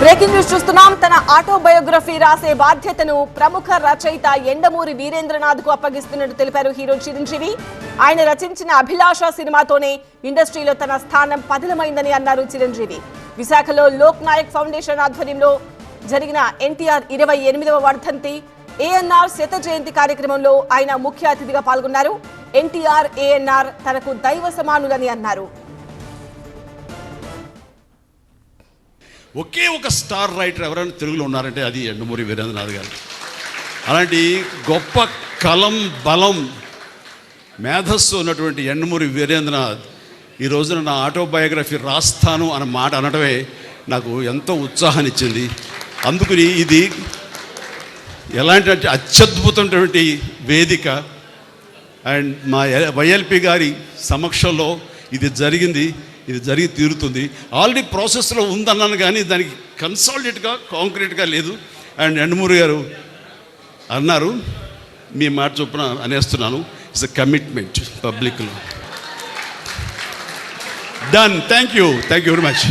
Breaking news చూస్తున్నాం. తన autobiography రాసే బాధ్యతను ప్రముఖ రచయిత ఎండమూరి వీరేంద్రనాథ్కు అప్పగిస్తున్నట్టు తెలిపారు హీరో చిరంజీవి. ఆయన రచించిన అభిలాష సినిమాతోనే ఇండస్ట్రీలో తన స్థానం పదిలమైందని అన్నారు చిరంజీవి. విశాఖలో లోక్ నాయక్ ఫౌండేషన్ ఆధ్వర్యంలో జరిగిన ఎన్టీఆర్ ఇరవై ఎనిమిదవ వర్ధంతి ఏఎన్ఆర్ శత జయంతి కార్యక్రమంలో ఆయన ముఖ్య అతిథిగా పాల్గొన్నారు. ఎన్టీఆర్ ఏఎన్ఆర్ తనకు దైవ సమానులని అన్నారు. ఒకే ఒక స్టార్ రైటర్ ఎవరైనా తెలుగులో ఉన్నారంటే అది ఎండమూరి వీరేంద్రనాథ్ గారు. అలాంటి గొప్ప కలం బలం మేధస్సు ఉన్నటువంటి ఎండమూరి వీరేంద్రనాథ్ ఈ రోజున నా ఆటోబయోగ్రఫీ రాస్తాను అన్న మాట అనడమే నాకు ఎంతో ఉత్సాహాన్ని ఇచ్చింది అందుకని ఇది ఎలాంటి అత్యద్భుతమైనటువంటి వేదిక. అండ్ మా వైఎల్పి గారి సమక్షంలో ఇది జరిగింది ఇది జరిగి తీరుతుంది. ఆల్రెడీ ప్రాసెస్లో ఉందన్నాను కానీ దానికి కన్సాలిడేట్గా కాంక్రీట్గా లేదు. అండ్ ఎండమూరి గారు అన్నారు మీ మాట చొప్పున అనేస్తున్నాను ఇట్స్ అ కమిట్మెంట్ పబ్లిక్లో done thank you thank you very much